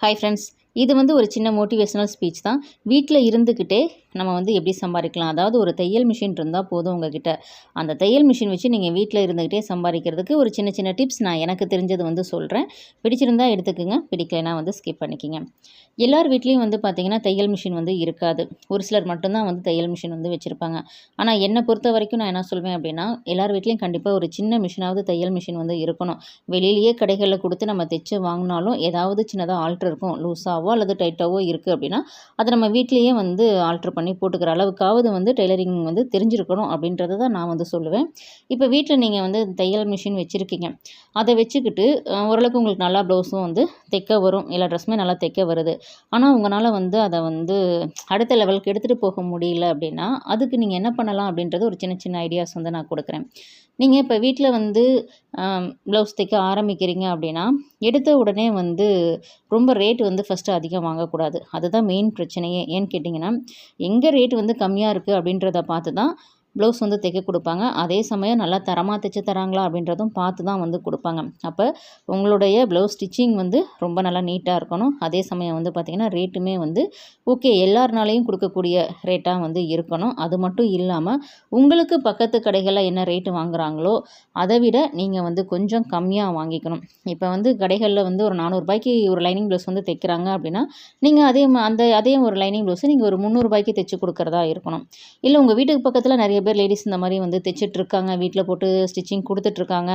Hi friends இது வந்து ஒரு சின்ன மோட்டிவேஷனல் ஸ்பீச் தான். வீட்டில் இருந்துக்கிட்டே நம்ம வந்து எப்படி சம்பாதிக்கலாம்? அதாவது ஒரு தையல் மிஷின் இருந்தால் போதும் உங்ககிட்ட. அந்த தையல் மிஷின் வச்சு நீங்கள் வீட்டில் இருந்துக்கிட்டே சம்பாதிக்கிறதுக்கு ஒரு சின்ன சின்ன டிப்ஸ் நான் எனக்கு தெரிஞ்சது வந்து சொல்கிறேன் பிடிச்சிருந்தா எடுத்துக்கோங்க. பிடிக்கலைன்னா வந்து ஸ்கிப் பண்ணிக்கோங்க. எல்லார் வீட்லேயும் வந்து பார்த்திங்கன்னா தையல் மிஷின் வந்து இருக்காது. ஒரு சிலர் மட்டும்தான் வந்து தையல் மிஷின் வந்து வச்சுருப்பாங்க. ஆனால் என்னை பொறுத்த வரைக்கும் நான் என்ன சொல்வேன் அப்படின்னா எல்லார் வீட்லேயும் கண்டிப்பாக ஒரு சின்ன மிஷினாவது தையல் மிஷின் வந்து இருக்கணும். வெளியிலேயே கடைகளில் கொடுத்து நம்ம தைச்சு வாங்கினாலும் ஏதாவது சின்னதாக ஆல்ட்ரு இருக்கும். லூஸாவோ அல்லது டைட்டாவோ இருக்குது அப்படின்னா அதை நம்ம வீட்லேயே வந்து ஆல்ட்ரு பண்ணி போட்டுக்கிற அளவுக்காவது வந்து டெய்லரிங் வந்து தெரிஞ்சிருக்கணும் அப்படின்றத தான் நான் வந்து சொல்லுவேன். இப்போ வீட்டில் நீங்கள் வந்து தையல் மிஷின் வச்சுருக்கீங்க. அதை வச்சுக்கிட்டு ஓரளவுக்கு உங்களுக்கு நல்லா ப்ளவுஸும் வந்து தைக்க வரும். எல்லா ட்ரெஸ்ஸுமே நல்லா தைக்க வருது. ஆனால் உங்களால் வந்து அதை வந்து அடுத்த லெவலுக்கு எடுத்துகிட்டு போக முடியல அப்படின்னா அதுக்கு நீங்கள் என்ன பண்ணலாம் அப்படின்றது ஒரு சின்ன சின்ன ஐடியாஸ் வந்து நான் கொடுக்குறேன். நீங்கள் இப்போ வீட்டில் வந்து ப்ளவுஸ் தைக்க ஆரம்பிக்கிறீங்க அப்படின்னா எடுத்த உடனே வந்து ரொம்ப ரேட் வந்து ஃபஸ்ட்டு அதிகம் வாங்கக்கூடாது. அதுதான் மெயின் பிரச்சனையே. ஏன்னு கேட்டிங்கன்னா எங்கே ரேட் வந்து கம்மியாக இருக்குது அப்படின்றத பார்த்து தான் ப்ளவுஸ் வந்து தைக்க கொடுப்பாங்க. அதே சமயம் நல்லா தரமாக தைச்சு தராங்களா அப்படின்றதும் பார்த்து தான் வந்து கொடுப்பாங்க. அப்போ உங்களுடைய ப்ளவுஸ் ஸ்டிச்சிங் வந்து ரொம்ப நல்லா நீட்டாக இருக்கணும். அதே சமயம் வந்து பார்த்திங்கன்னா ரேட்டுமே வந்து ஓகே. எல்லாருனாலையும் கொடுக்கக்கூடிய ரேட்டாக வந்து இருக்கணும். அது மட்டும் இல்லாமல் உங்களுக்கு பக்கத்து கடைகளில் என்ன ரேட்டு வாங்குறாங்களோ அதை விட நீங்கள் வந்து கொஞ்சம் கம்மியாக வாங்கிக்கணும். இப்போ வந்து கடைகளில் வந்து ஒரு நானூறுபாய்க்கு ஒரு லைனிங் ப்ளவுஸ் வந்து தைக்கிறாங்க அப்படின்னா நீங்கள் அதே அந்த அதே ஒரு லைனிங் ப்ளவுஸை நீங்கள் ஒரு முந்நூறுபாய்க்கு தைச்சு கொடுக்குறதா இருக்கணும். இல்லை உங்கள் வீட்டுக்கு பக்கத்தில் நிறைய பேர் லேடிஸ் இந்த மாதிரி வந்து தைச்சிட்ருக்காங்க. வீட்டில் போட்டு ஸ்டிச்சிங் கொடுத்துட்ருக்காங்க.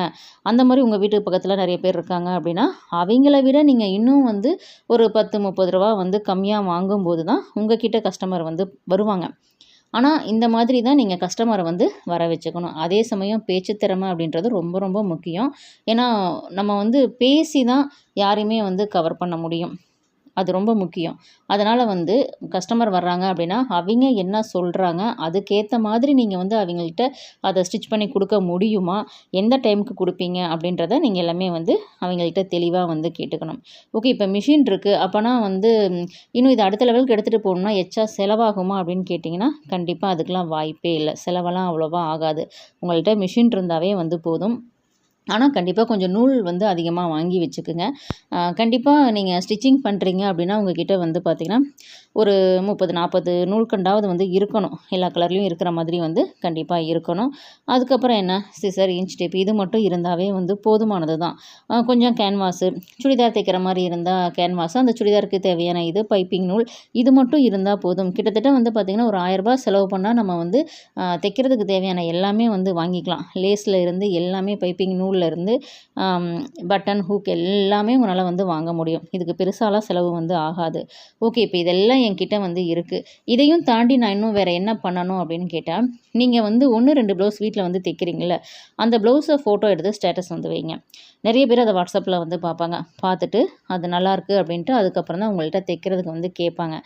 அந்த மாதிரி உங்கள் வீட்டுக்கு பக்கத்தில் நிறைய பேர் இருக்காங்க அப்படின்னா அவங்கள விட நீங்கள் இன்னும் வந்து ஒரு பத்து முப்பது ரூபா வந்து கம்மியாக வாங்கும்போது தான் உங்ககிட்ட கஸ்டமர் வந்து வருவாங்க. ஆனால் இந்த மாதிரி தான் நீங்கள் கஸ்டமரை வந்து வர வச்சுக்கணும். அதே சமயம் பேச்சு திறமை அப்படின்றது ரொம்ப ரொம்ப முக்கியம். ஏன்னா நம்ம வந்து பேசி தான் யாரையுமே வந்து கவர் பண்ண முடியும். அது ரொம்ப முக்கியம். அதனால் வந்து கஸ்டமர் வர்றாங்க அப்படின்னா அவங்க என்ன சொல்கிறாங்க அதுக்கேற்ற மாதிரி நீங்கள் வந்து அவங்கள்ட்ட அதை ஸ்டிச் பண்ணி கொடுக்க முடியுமா? எந்த டைமுக்கு கொடுப்பீங்க? அப்படின்றத நீங்கள் எல்லாமே வந்து அவங்கள்ட்ட தெளிவாக வந்து கேட்டுக்கணும். ஓகே இப்போ மிஷின் இருக்குது அப்போனா வந்து இன்னும் இது அடுத்த லெவலுக்கு எடுத்துகிட்டு போகணுன்னா எச்சா செலவாகுமா அப்படின்னு கேட்டிங்கன்னா கண்டிப்பாக அதுக்கெலாம் வாய்ப்பே இல்லை. செலவெல்லாம் அவ்வளோவா ஆகாது. உங்கள்கிட்ட மிஷின் இருந்தாவே வந்து போதும். ஆனால் கண்டிப்பாக கொஞ்சம் நூல் வந்து அதிகமாக வாங்கி வச்சுக்குங்க. கண்டிப்பாக நீங்கள் ஸ்டிச்சிங் பண்ணுறீங்க அப்படின்னா உங்ககிட்ட வந்து பார்த்திங்கன்னா ஒரு முப்பது நாற்பது நூல்கண்டாவது வந்து இருக்கணும். எல்லா கலர்லேயும் இருக்கிற மாதிரி வந்து கண்டிப்பாக இருக்கணும். அதுக்கப்புறம் என்ன? சிசர் இன்ச் டேப் இது மட்டும் இருந்தாவே வந்து போதுமானது தான். கொஞ்சம் கேன்வாஸு சுடிதார் தைக்கிற மாதிரி இருந்தால் கேன்வாஸ் அந்த சுடிதாருக்கு தேவையான இது பைப்பிங் நூல் இது மட்டும் இருந்தால் போதும். கிட்டத்தட்ட வந்து பார்த்திங்கன்னா ஒரு ஆயரரூபா செலவு பண்ணால் நம்ம வந்து தைக்கிறதுக்கு தேவையான எல்லாமே வந்து வாங்கிக்கலாம். லேஸில் இருந்து எல்லாமே பைப்பிங் நூல் இருந்து பட்டன் ஹூக் எல்லாமே உங்களால் வந்து வாங்க முடியும். இதுக்கு பெருசாலாம் செலவு வந்து ஆகாது. ஓகே இப்போ இதெல்லாம் என்கிட்ட வந்து இருக்குது இதையும் தாண்டி நான் இன்னும் வேறு என்ன பண்ணணும் அப்படின்னு கேட்டால் நீங்கள் வந்து ஒன்று ரெண்டு ப்ளவுஸ் வீட்டில் வந்து தைக்கிறீங்கள அந்த ப்ளவுஸை ஃபோட்டோ எடுத்து ஸ்டேட்டஸ் வந்து வைங்க. நிறைய பேர் அதை வாட்ஸ்அப்பில் வந்து பார்ப்பாங்க. பார்த்துட்டு அது நல்லாயிருக்கு அப்படின்ட்டு அதுக்கப்புறம் தான் உங்கள்கிட்ட தைக்கிறதுக்கு வந்து கேட்பாங்க.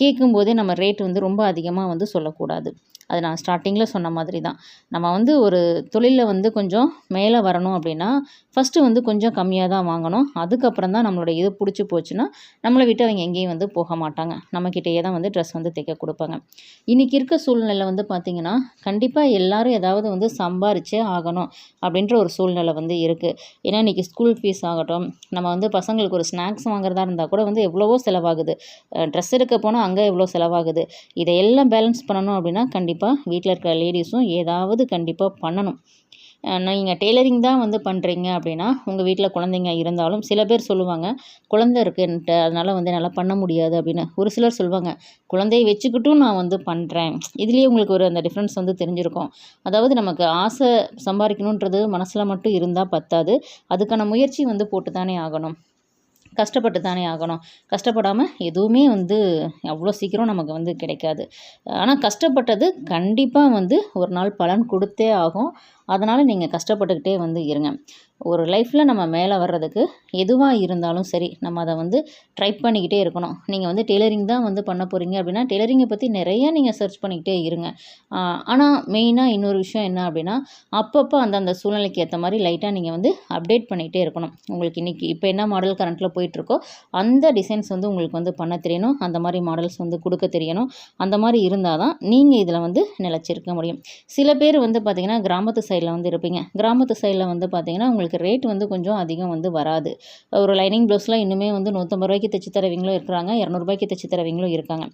கேட்கும்போதே நம்ம ரேட் வந்து ரொம்ப அதிகமாக வந்து சொல்லக்கூடாது. அது நான் ஸ்டார்டிங்கில் சொன்ன மாதிரி தான் நம்ம வந்து ஒரு தொழிலில் வந்து கொஞ்சம் மேலே வரணும் அப்படின்னா ஃபஸ்ட்டு வந்து கொஞ்சம் கம்மியாக தான் வாங்கணும். அதுக்கப்புறம் தான் நம்மளோட இது பிடிச்சி போச்சுன்னா நம்மளை விட்டு அவங்க எங்கேயும் வந்து போக மாட்டாங்க. நம்மக்கிட்டேயே தான் வந்து ட்ரெஸ் வந்து தைக்க கொடுப்பாங்க. இன்றைக்கி இருக்க சூழ்நிலை வந்து பார்த்திங்கன்னா கண்டிப்பாக எல்லாரும் ஏதாவது வந்து சம்பாரிச்சே ஆகணும் அப்படின்ற ஒரு சூழ்நிலை வந்து இருக்குது ஏன்னா இன்றைக்கி ஸ்கூல் ஃபீஸ் ஆகட்டும் நம்ம வந்து பசங்களுக்கு ஒரு ஸ்நாக்ஸ் வாங்குறதா இருந்தால் கூட வந்து எவ்வளவோ செலவாகுது. ட்ரெஸ் எடுக்க போனால் அங்கே எவ்வளோ செலவாகுது. இதையெல்லாம் பேலன்ஸ் பண்ணணும் அப்படின்னா கண்டிப்பாக கண்டிப்பாக வீட்டில் இருக்க லேடிஸும் ஏதாவது கண்டிப்பாக பண்ணணும். நீங்கள் டெய்லரிங் தான் வந்து பண்ணுறீங்க அப்படின்னா உங்கள் வீட்டில் குழந்தைங்க இருந்தாலும் சில பேர் சொல்லுவாங்க குழந்தை இருக்குன்ட்டு அதனால் வந்து என்னால் பண்ண முடியாது அப்படின்னு. ஒரு சிலர் சொல்லுவாங்க குழந்தையை வச்சுக்கிட்டும் நான் வந்து பண்ணுறேன் இதுலேயே உங்களுக்கு ஒரு அந்த டிஃப்ரென்ஸ் வந்து தெரிஞ்சிருக்கும். அதாவது நமக்கு ஆசை சம்பாதிக்கணுன்றது மனசில் மட்டும் இருந்தால் பத்தாது அதுக்கான முயற்சி வந்து போட்டு தானே ஆகணும். கஷ்டப்பட்டு தானே ஆகணும். கஷ்டப்படாமல் எதுவுமே வந்து அவ்வளோ சீக்கிரம் நமக்கு வந்து கிடைக்காது. ஆனால் கஷ்டப்பட்டது கண்டிப்பாக வந்து ஒரு நாள் பலன் கொடுத்தே ஆகும். அதனால் நீங்கள் கஷ்டப்பட்டுக்கிட்டே வந்து இருங்க. ஒரு லைஃப்பில் நம்ம மேலே வர்றதுக்கு எதுவாக இருந்தாலும் சரி நம்ம அதை வந்து ட்ரை பண்ணிக்கிட்டே இருக்கணும். நீங்கள் வந்து டெய்லரிங் தான் வந்து பண்ண போகிறீங்க அப்படின்னா டெய்லரிங்கை பற்றி நிறைய நீங்கள் சர்ச் பண்ணிக்கிட்டே இருங்க. ஆனால் மெயினாக இன்னொரு விஷயம் என்ன அப்படின்னா அப்பப்போ அந்தந்த சூழ்நிலைக்கு ஏற்ற மாதிரி லைட்டாக நீங்கள் வந்து அப்டேட் பண்ணிகிட்டே இருக்கணும். உங்களுக்கு இன்றைக்கி இப்போ என்ன மாடல் கரண்ட்டில் போயிட்டுருக்கோ அந்த டிசைன்ஸ் வந்து உங்களுக்கு வந்து பண்ண தெரியணும். அந்த மாதிரி மாடல்ஸ் வந்து கொடுக்க தெரியணும். அந்த மாதிரி இருந்தால் தான் நீங்கள் இதில் வந்து நிலச்சிருக்க முடியும். சில பேர் வந்து பார்த்திங்கன்னா கிராமத்து சைடில் வந்து இருப்பீங்க. கிராமத்து சைடில் வந்து பார்த்தீங்கன்னா உங்களுக்கு உங்களுக்கு ரேட் வந்து கொஞ்சம் அதிகம் வந்து வராது. ஒரு லைனிங் ப்ளவுஸ்லாம் இன்னுமே வந்து நூற்றம்பது ரூபாய்க்கு தைச்சி தரவங்களும் இருக்கிறாங்க இரநூறுபாய்க்கு தைச்சி தரவங்களும் இருக்காங்க.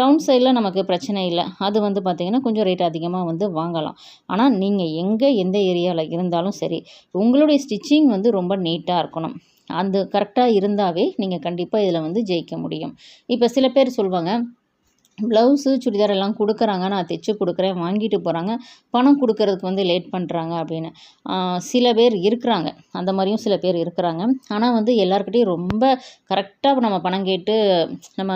டவுன் சைடில் நமக்கு பிரச்சனை இல்லை. அது வந்து பார்த்திங்கன்னா கொஞ்சம் ரேட் அதிகமாக வந்து வாங்கலாம். ஆனால் நீங்கள் எங்கே எந்த ஏரியாவில் இருந்தாலும் சரி உங்களுடைய ஸ்டிச்சிங் வந்து ரொம்ப நீட்டாக இருக்கணும். அந்த கரெக்டாக இருந்தாவே நீங்கள் கண்டிப்பாக இதில் வந்து ஜெயிக்க முடியும். இப்போ சில பேர் சொல்லுவாங்க ப்ளவுஸு சுடிதார் எல்லாம் கொடுக்குறாங்க. நான் தைச்சு கொடுக்குறேன். வாங்கிட்டு போகிறாங்க பணம் கொடுக்கறதுக்கு வந்து லேட் பண்ணுறாங்க அப்படின்னு. சில பேர் இருக்கிறாங்க. அந்த மாதிரியும் சில பேர் இருக்கிறாங்க. ஆனால் வந்து எல்லாருக்கிட்டையும் ரொம்ப கரெக்டாக நம்ம பணம் கேட்டு நம்ம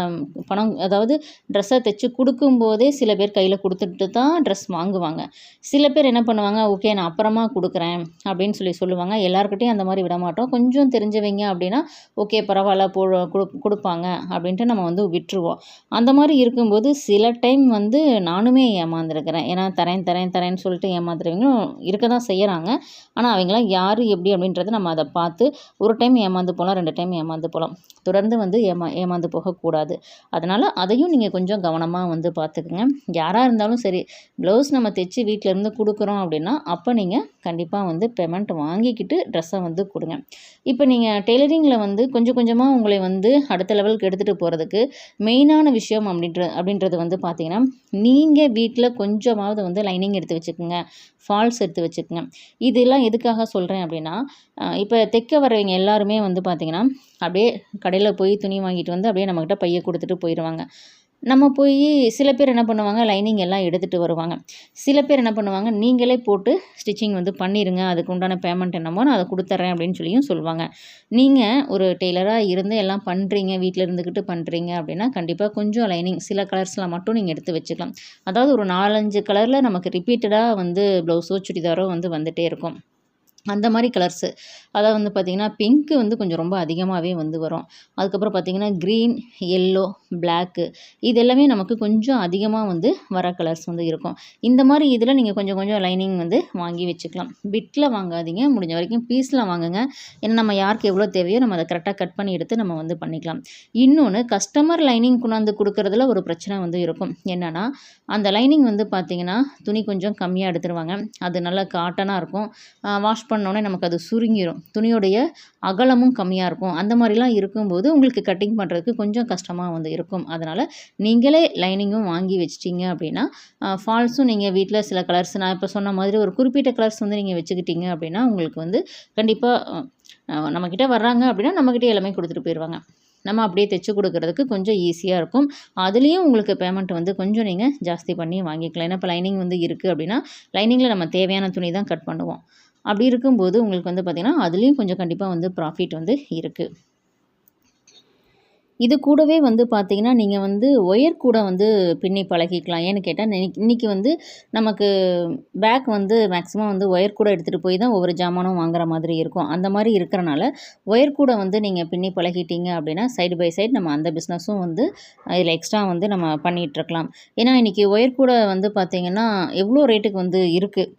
பணம் அதாவது ட்ரெஸ்ஸை தைச்சு கொடுக்கும்போதே சில பேர் கையில் கொடுத்துட்டு தான் ட்ரெஸ் வாங்குவாங்க. சில பேர் என்ன பண்ணுவாங்க? ஓகே நான் அப்புறமா கொடுக்குறேன் அப்படின்னு சொல்லி சொல்லுவாங்க. எல்லாருக்கிட்டையும் அந்த மாதிரி விட மாட்டோம். கொஞ்சம் தெரிஞ்சவங்க அப்படின்னா ஓகே பரவாயில்ல போ கொடுப்பாங்க அப்படின்ட்டு நம்ம வந்து விட்டுருவோம். அந்த மாதிரி இருக்கும் போது சில டைம் வந்து நானுமே ஏமாந்துருக்கிறேன். ஏன்னா தரேன் தரேன் தரேன்னு சொல்லிட்டு ஏமாத்துறவங்களும் இருக்க தான் செய்கிறாங்க ஆனால் அவங்களாம் யார் எப்படி அப்படின்றத நம்ம அதை பார்த்து ஒரு டைம் ஏமாந்து போகலாம் ரெண்டு டைம் ஏமாந்து போகலாம் தொடர்ந்து வந்து ஏமா ஏமாந்து போகக்கூடாது. அதனால் அதையும் நீங்கள் கொஞ்சம் கவனமாக வந்து பார்த்துக்குங்க. யாராக இருந்தாலும் சரி ப்ளவுஸ் நம்ம தைச்சி வீட்டில் இருந்து கொடுக்குறோம் அப்படின்னா அப்போ நீங்கள் கண்டிப்பாக வந்து பேமெண்ட் வாங்கிக்கிட்டு ட்ரெஸ்ஸை வந்து கொடுங்க. இப்போ நீங்கள் டெய்லரிங்கில் வந்து கொஞ்சம் கொஞ்சமாக உங்களை வந்து அடுத்த லெவலுக்கு எடுத்துகிட்டு போகிறதுக்கு மெயினான விஷயம் அப்படின்ற அப்படின்றது வந்து பார்த்திங்கன்னா நீங்கள் வீட்டில் கொஞ்சமாவது வந்து லைனிங் எடுத்து வச்சுக்கோங்க. ஃபால்ஸ் எடுத்து வச்சுக்கோங்க. இதெல்லாம் எதுக்காக சொல்கிறேன் அப்படின்னா இப்போ தைக்க வரவங்க எல்லாருமே வந்து பார்த்திங்கன்னா அப்படியே கடையில் போய் துணி வாங்கிட்டு வந்து அப்படியே நம்மக்கிட்ட பையை கொடுத்துட்டு போயிடுவாங்க நம்ம போய் சில பேர் என்ன பண்ணுவாங்க லைனிங் எல்லாம் எடுத்துகிட்டு வருவாங்க. சில பேர் என்ன பண்ணுவாங்க நீங்களே போட்டு ஸ்டிச்சிங் வந்து பண்ணிடுங்க அதுக்கு உண்டான பேமெண்ட் என்னமோ நான் அதை கொடுத்துட்றேன் அப்படின்னு சொல்லியும் சொல்லுவாங்க. நீங்கள் ஒரு டெய்லராக இருந்து எல்லாம் பண்ணுறீங்க வீட்டில் இருந்துக்கிட்டு பண்ணுறீங்க அப்படின்னா கண்டிப்பாக கொஞ்சம் லைனிங் சில கலர்ஸ்லாம் மட்டும் நீங்கள் எடுத்து வச்சுக்கலாம். அதாவது ஒரு நாலஞ்சு கலரில் நமக்கு ரிப்பீட்டடாக வந்து ப்ளவுஸோ சுடிதாரோ வந்து வந்துகிட்டே இருக்கும். அந்த மாதிரி கலர்ஸு அதாவது வந்து பார்த்திங்கன்னா பிங்க்கு வந்து கொஞ்சம் ரொம்ப அதிகமாகவே வந்து வரும். அதுக்கப்புறம் பார்த்திங்கன்னா க்ரீன் எல்லோ பிளாக்கு இது எல்லாமே நமக்கு கொஞ்சம் அதிகமாக வந்து வர கலர்ஸ் வந்து இருக்கும். இந்த மாதிரி இதில் நீங்கள் கொஞ்சம் கொஞ்சம் லைனிங் வந்து வாங்கி வச்சுக்கலாம். பிட்டில் வாங்காதீங்க. முடிஞ்ச வரைக்கும் பீஸில் வாங்குங்க. ஏன்னா நம்ம யாருக்கு எவ்வளோ தேவையோ நம்ம அதை கரெக்டாக கட் பண்ணி எடுத்து நம்ம வந்து பண்ணிக்கலாம். இன்னொன்று கஸ்டமர் லைனிங் கொண்டாந்து கொடுக்குறதுல ஒரு பிரச்சனை வந்து இருக்கும். என்னென்னா அந்த லைனிங் வந்து பார்த்திங்கன்னா துணி கொஞ்சம் கம்மியாக எடுத்துருவாங்க. அது நல்லா காட்டனாக இருக்கும். வாஷ் பண்ண பண்ணோன்னே நமக்கு அது சுருங்கிடும் துணியோடைய அகலமும் கம்மியாக இருக்கும். அந்த மாதிரிலாம் இருக்கும்போது உங்களுக்கு கட்டிங் பண்ணுறதுக்கு கொஞ்சம் கஷ்டமாக வந்து இருக்கும். அதனால் நீங்களே லைனிங்கும் வாங்கி வச்சிட்டிங்க அப்படின்னா ஃபால்ஸும் நீங்கள் வீட்டில் சில கலர்ஸ் நான் இப்போ சொன்ன மாதிரி ஒரு குறிப்பிட்ட கலர்ஸ் வந்து நீங்கள் வச்சுக்கிட்டீங்க அப்படின்னா உங்களுக்கு வந்து கண்டிப்பாக நம்மக்கிட்ட வர்றாங்க அப்படின்னா நம்மக்கிட்டே எல்லாமே கொடுத்துட்டு போயிடுவாங்க நம்ம அப்படியே தைச்சி கொடுக்கறதுக்கு கொஞ்சம் ஈஸியாக இருக்கும். அதுலேயும் உங்களுக்கு பேமெண்ட் வந்து கொஞ்சம் நீங்கள் ஜாஸ்தி பண்ணி வாங்கிக்கலாம். ஏன்னா இப்போ லைனிங் வந்து இருக்குது அப்படின்னா லைனிங்கில் நம்ம தேவையான துணி தான் கட் பண்ணுவோம். அப்படி இருக்கும்போது உங்களுக்கு வந்து பார்த்திங்கன்னா அதுலேயும் கொஞ்சம் கண்டிப்பாக வந்து ப்ராஃபிட் வந்து இருக்குது இது கூடவே வந்து பார்த்திங்கன்னா நீங்கள் வந்து ஒயர் கூட வந்து பின்னி பழகிக்கலாம். ஏன்னு கேட்டால் இன்றைக்கி வந்து நமக்கு பேக் வந்து மேக்ஸிமம் வந்து ஒயர் கூட எடுத்துகிட்டு போய் தான் ஒவ்வொரு ஜாமானும் வாங்குற மாதிரி இருக்கும். அந்த மாதிரி இருக்கிறனால ஒயர் கூட வந்து நீங்கள் பின்னி பழகிட்டீங்க அப்படின்னா சைடு பை சைடு நம்ம அந்த பிஸ்னஸும் வந்து இதில் எக்ஸ்ட்ரா வந்து நம்ம பண்ணிகிட்ருக்கலாம் ஏன்னா இன்றைக்கி ஒயர் கூட வந்து பார்த்திங்கன்னா எவ்வளோ ரேட்டுக்கு வந்து இருக்குது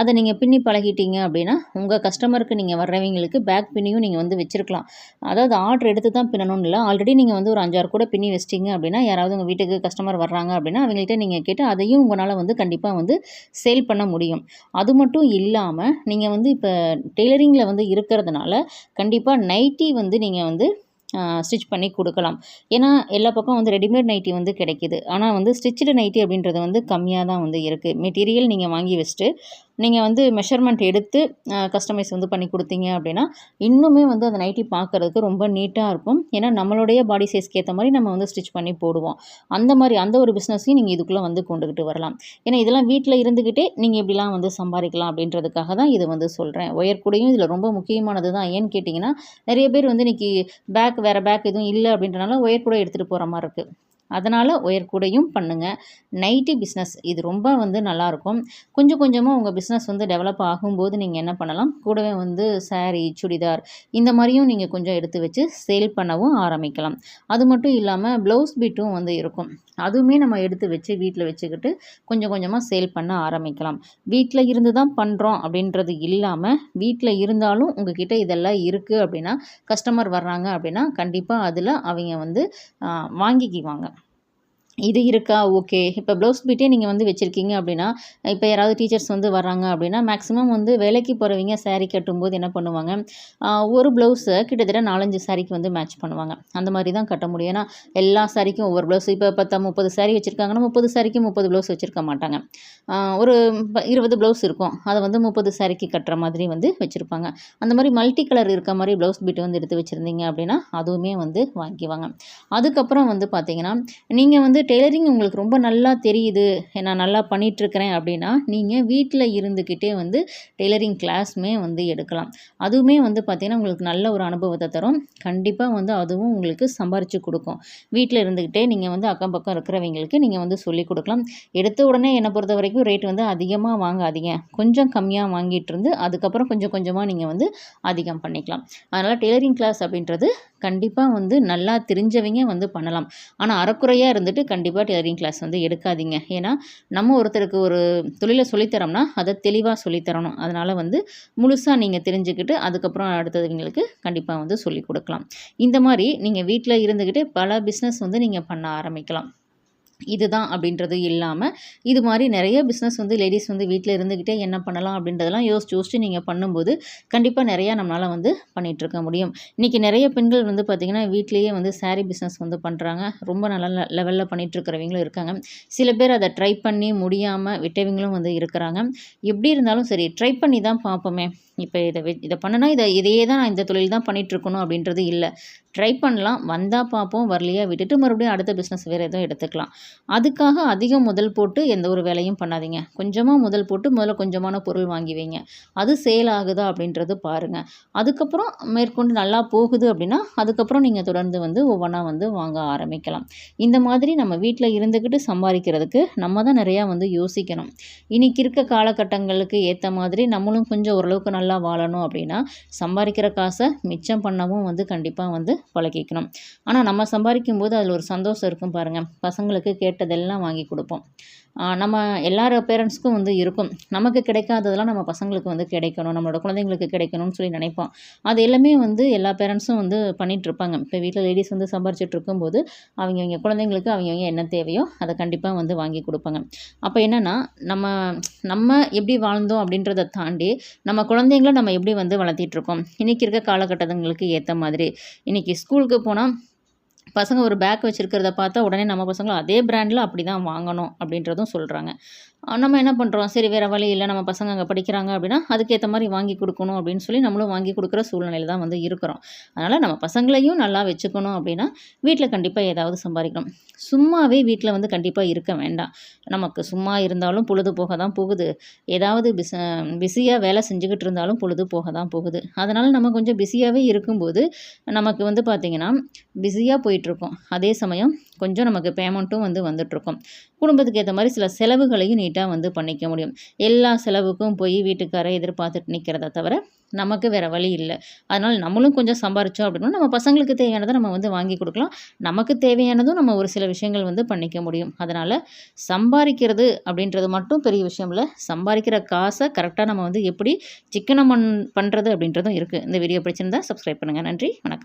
அதை நீங்கள் பின்னி பழகிட்டீங்க அப்படின்னா உங்கள் கஸ்டமருக்கு நீங்கள் வர்றவங்களுக்கு பேக் பின்னியும் நீங்கள் வந்து வச்சுருக்கலாம். அதாவது ஆர்டர் எடுத்து தான் பின்னணும்னு இல்லை. ஆல்ரெடி நீங்கள் வந்து ஒரு அஞ்சாறு கூட பின்னி வச்சிட்டிங்க அப்படின்னா யாராவது உங்கள் வீட்டுக்கு கஸ்டமர் வர்றாங்க அப்படின்னா அவங்கள்ட்ட நீங்கள் கேட்டு அதையும் உங்களால் வந்து கண்டிப்பாக வந்து சேல் பண்ண முடியும். அது மட்டும் இல்லாமல் நீங்கள் வந்து இப்போ டெய்லரிங்கில் வந்து இருக்கிறதுனால கண்டிப்பாக நைட்டி வந்து நீங்கள் வந்து ஸ்டிச் பண்ணி கொடுக்கலாம். ஏன்னா எல்லா பக்கம் வந்து ரெடிமேட் நைட்டி வந்து கிடைக்கிது. ஆனால் வந்து ஸ்டிச்சுடு நைட்டி அப்படின்றது வந்து கம்மியாக தான் வந்து இருக்குது மெட்டீரியல் நீங்கள் வாங்கி வச்சுட்டு நீங்கள் வந்து மெஷர்மெண்ட் எடுத்து கஸ்டமைஸ் வந்து பண்ணி கொடுத்தீங்க அப்படின்னா இன்னுமே வந்து அந்த நைட்டி பார்க்குறதுக்கு ரொம்ப நீட்டாக இருக்கும். ஏன்னா நம்மளுடைய பாடி சைஸ்க்கு ஏற்ற மாதிரி நம்ம வந்து ஸ்டிச் பண்ணி போடுவோம். அந்த மாதிரி அந்த ஒரு பிஸ்னஸையும் நீங்கள் இதுக்குள்ளே வந்து கொண்டுக்கிட்டு வரலாம். ஏன்னா இதெல்லாம் வீட்டில் இருந்துக்கிட்டே நீங்கள் இப்படிலாம் வந்து சம்பாதிக்கலாம் அப்படின்றதுக்காக தான் இது வந்து சொல்கிறேன் ஒயர் கூடையும் இதில் ரொம்ப முக்கியமானது தான் ஏன்னு கேட்டிங்கன்னா நிறைய பேர் வந்து இன்றைக்கி பேக் வேறு பேக் எதுவும் இல்லை அப்படின்றனால ஒயர் கூட எடுத்துகிட்டு போகிற மாதிரி இருக்குது அதனால் உயர்கூடையும் பண்ணுங்கள் நைட்டி பிஸ்னஸ் இது ரொம்ப வந்து நல்லாயிருக்கும் கொஞ்சம் கொஞ்சமாக உங்கள் பிஸ்னஸ் வந்து டெவலப் ஆகும்போது நீங்கள் என்ன பண்ணலாம்? கூடவே வந்து சாரீ சுடிதார் இந்த மாதிரியும் நீங்கள் கொஞ்சம் எடுத்து வச்சு சேல் பண்ணவும் ஆரம்பிக்கலாம். அது மட்டும் இல்லாமல் ப்ளவுஸ் பீட்டும் வந்து இருக்கும். அதுவுமே நம்ம எடுத்து வச்சு வீட்டில் வச்சுக்கிட்டு கொஞ்சம் கொஞ்சமாக சேல் பண்ண ஆரம்பிக்கலாம். வீட்டில் இருந்து தான் பண்ணுறோம் அப்படின்றது இல்லாமல் வீட்டில் இருந்தாலும் உங்ககிட்ட இதெல்லாம் இருக்குது அப்படின்னா கஸ்டமர் வர்றாங்க அப்படின்னா கண்டிப்பாக அதில் அவங்க வந்து வாங்கிக்குவாங்க. இது இருக்கா? ஓகே. இப்போ ப்ளவுஸ் பீட்டே நீங்கள் வந்து வச்சுருக்கீங்க அப்படின்னா இப்போ யாராவது டீச்சர்ஸ் வந்து வராங்க அப்படின்னா மேக்ஸிமம் வந்து வேலைக்கு போகிறவங்க சாரீ கட்டும்போது என்ன பண்ணுவாங்க? ஒரு ப்ளவுஸை கிட்டத்தட்ட நாலஞ்சு சாரீக்கு வந்து மேட்ச் பண்ணுவாங்க. அந்த மாதிரி தான் கட்ட முடியும். ஏன்னா எல்லா சாரிக்கும் ஒவ்வொரு ப்ளவுஸ் இப்போ பத்தா முப்பது சாரீ வச்சுருக்காங்கன்னா முப்பது சாரிக்கு முப்பது ப்ளவுஸ் வச்சுருக்க மாட்டாங்க. ஒரு ப- இருபது ப்ளவுஸ் இருக்கும். அதை வந்து முப்பது சாரிக்கு கட்டுற மாதிரி வந்து வச்சுருப்பாங்க. அந்த மாதிரி மல்டி கலர் இருக்க மாதிரி ப்ளவுஸ் பீட் வந்து எடுத்து வச்சுருந்தீங்க அப்படின்னா அதுவுமே வந்து வாங்கிக்குவாங்க அதுக்கப்புறம் வந்து பார்த்தீங்கன்னா நீங்கள் வந்து டெய்லரிங் உங்களுக்கு ரொம்ப நல்லா தெரியுது நான் நல்லா பண்ணிகிட்ருக்கிறேன் அப்படின்னா நீங்கள் வீட்டில் இருந்துக்கிட்டே வந்து டெய்லரிங் கிளாஸுமே வந்து எடுக்கலாம். அதுவுமே வந்து பார்த்திங்கன்னா உங்களுக்கு நல்ல ஒரு அனுபவத்தை தரும். கண்டிப்பாக வந்து அதுவும் உங்களுக்கு சம்பாரித்து கொடுக்கும். வீட்டில் இருந்துக்கிட்டே நீங்கள் வந்து அக்கம் பக்கம் இருக்கிறவங்களுக்கு நீங்கள் வந்து சொல்லிக் கொடுக்கலாம். எடுத்த உடனே என்னை பொறுத்த வரைக்கும் ரேட் வந்து அதிகமாக வாங்காதீங்க. கொஞ்சம் கம்மியாக வாங்கிட்டு இருந்து அதுக்கப்புறம் கொஞ்சம் கொஞ்சமாக நீங்கள் வந்து அதிகம் பண்ணிக்கலாம். அதனால் டெய்லரிங் கிளாஸ் அப்படின்றது கண்டிப்பாக வந்து நல்லா தெரிஞ்சவங்க வந்து பண்ணலாம். ஆனால் அறக்குறையாக இருந்துட்டு கண்டிப்பாக டெய்லரிங் கிளாஸ் வந்து எடுக்காதீங்க. ஏன்னா நம்ம ஒருத்தருக்கு ஒரு தொழிலை சொல்லித்தரோம்னா அதை தெளிவாக சொல்லித்தரணும் அதனால் வந்து முழுசாக நீங்கள் தெரிஞ்சுக்கிட்டு அதுக்கப்புறம் அடுத்ததுங்களுக்கு கண்டிப்பாக வந்து சொல்லிக் கொடுக்கலாம். இந்த மாதிரி நீங்கள் வீட்டில் இருந்துக்கிட்டு பல பிஸ்னஸ் வந்து நீங்கள் பண்ண ஆரம்பிக்கலாம். இதுதான் அப்படின்றது இல்லாமல் இது மாதிரி நிறைய பிஸ்னஸ் வந்து லேடிஸ் வந்து வீட்டில் இருந்துக்கிட்டே என்ன பண்ணலாம் அப்படின்றதெல்லாம் யோசிச்சு யோசிச்சு நீங்கள் பண்ணும்போது கண்டிப்பாக நிறையா நம்மளால் வந்து பண்ணிகிட்ருக்க முடியும். இன்றைக்கி நிறைய பெண்கள் வந்து பார்த்திங்கன்னா வீட்லேயே வந்து சாரீ பிஸ்னஸ் வந்து பண்ணுறாங்க ரொம்ப நல்ல லெவலில் பண்ணிகிட்ருக்கிறவங்களும் இருக்காங்க. சில பேர் அதை ட்ரை பண்ணி முடியாமல் விட்டவங்களும் வந்து இருக்கிறாங்க. எப்படி இருந்தாலும் சரி ட்ரை பண்ணி தான் பார்ப்போமே. இப்போ இதை இதை பண்ணுன்னா இதை இதையே தான் நான் இந்த தொழில் தான் பண்ணிகிட்ருக்கணும் அப்படின்றது இல்லை. ட்ரை பண்ணலாம். வந்தால் பார்ப்போம் வரலையா விட்டுட்டு மறுபடியும் அடுத்த பிஸ்னஸ் வேறு எதுவும் எடுத்துக்கலாம். அதுக்காக அதிகம் முதல் போட்டு எந்த ஒரு வேலையும் பண்ணாதீங்க. கொஞ்சமாக முதல் போட்டு முதல்ல கொஞ்சமான பொருள் வாங்கி வைங்க. அது சேல் ஆகுதா அப்படின்றது பாருங்கள் அதுக்கப்புறம் மேற்கொண்டு நல்லா போகுது அப்படின்னா அதுக்கப்புறம் நீங்கள் தொடர்ந்து வந்து ஒவ்வொன்றா வந்து வாங்க ஆரம்பிக்கலாம். இந்த மாதிரி நம்ம வீட்டில் இருந்துக்கிட்டு சம்பாதிக்கிறதுக்கு நம்ம தான் நிறையா வந்து யோசிக்கணும். இன்னைக்கு இருக்க காலகட்டங்களுக்கு ஏற்ற மாதிரி நம்மளும் கொஞ்சம் ஓரளவுக்கு நல்லா வாழணும் அப்படின்னா சம்பாதிக்கிற காசை மிச்சம் பண்ணவும் வந்து கண்டிப்பாக வந்து பழகிக்கணும். ஆனால் நம்ம சம்பாதிக்கும் போது அதில் ஒரு சந்தோஷம் இருக்கும் பாருங்கள் பசங்களுக்கு கேட்டதெல்லாம் வாங்கி கொடுப்போம். நம்ம எல்லார பேரண்ட்ஸ்க்கும் வந்து இருக்கும். நமக்கு கிடைக்காததெல்லாம் நம்ம பசங்களுக்கு வந்து கிடைக்கணும். நம்மளோட குழந்தைங்களுக்கு கிடைக்கணும்னு சொல்லி நினைப்போம். அது எல்லாமே வந்து எல்லா பேரண்ட்ஸும் வந்து பண்ணிகிட்ருப்பாங்க இப்போ வீட்டில் லேடிஸ் வந்து சம்பாரிச்சிட்டு இருக்கும்போது அவங்கவங்க குழந்தைங்களுக்கு அவங்க அவங்க என்ன தேவையோ அதை கண்டிப்பாக வந்து வாங்கி கொடுப்பாங்க. அப்போ என்னென்னா நம்ம நம்ம எப்படி வாழ்ந்தோம் அப்படின்றத தாண்டி நம்ம குழந்தைங்கள நம்ம எப்படி வந்து வளர்த்திட்டு இருக்கோம் இன்றைக்கி இருக்க காலகட்டங்களுக்கு ஏற்ற மாதிரி இன்றைக்கி ஸ்கூலுக்கு போனால் பசங்க ஒரு பேக் வச்சுருக்கிறத பார்த்தா உடனே நம்ம பசங்களும் அதே பிராண்டில் அப்படி தான் வாங்கணும் அப்படின்றதும் சொல்கிறாங்க நம்ம என்ன பண்ணுறோம் சரி வேறு வழி இல்லை. நம்ம பசங்க அங்கே படிக்கிறாங்க அப்படின்னா அதுக்கேற்ற மாதிரி வாங்கி கொடுக்கணும் அப்படின்னு சொல்லி நம்மளும் வாங்கி கொடுக்குற சூழ்நிலையில் தான் வந்து இருக்கிறோம். அதனால் நம்ம பசங்களையும் நல்லா வச்சுக்கணும் அப்படின்னா வீட்டில் கண்டிப்பாக ஏதாவது சம்பாதிக்கணும் சும்மாவே வீட்டில் வந்து கண்டிப்பாக இருக்க வேண்டாம். நமக்கு சும்மா இருந்தாலும் பொழுது போக தான் போகுது. ஏதாவது பிஸ் பிஸியாக வேலை செஞ்சுக்கிட்டு இருந்தாலும் பொழுது போக தான் போகுது. அதனால் நம்ம கொஞ்சம் பிஸியாகவே இருக்கும்போது நமக்கு வந்து பார்த்திங்கன்னா பிஸியாக போயிட்டுருக்கோம் அதே சமயம் கொஞ்சம் நமக்கு பேமெண்ட்டும் வந்து வந்துட்ருக்கும் குடும்பத்துக்கு ஏற்ற மாதிரி சில செலவுகளையும் நீட்டாக வந்து பண்ணிக்க முடியும். எல்லா செலவுக்கும் போய் வீட்டுக்காரை எதிர்பார்த்துட்டு நிற்கிறத தவிர நமக்கு வேறு வழி இல்லை. அதனால் நம்மளும் கொஞ்சம் சம்பாரிச்சோம் அப்படின்னா நம்ம பசங்களுக்கு தேவையானதை நம்ம வந்து வாங்கி கொடுக்கலாம். நமக்கு தேவையானதும் நம்ம ஒரு சில விஷயங்கள் வந்து பண்ணிக்க முடியும். அதனால் சம்பாதிக்கிறது அப்படின்றது மட்டும் பெரிய விஷயம் இல்லை. சம்பாதிக்கிற காசை கரெக்டாக நம்ம வந்து எப்படி சிக்கனம் பண் பண்ணுறது அப்படின்றதும் இருக்குது இந்த வீடியோ பிடிச்சிருந்தா சப்ஸ்கிரைப் பண்ணுங்கள் நன்றி. வணக்கம்.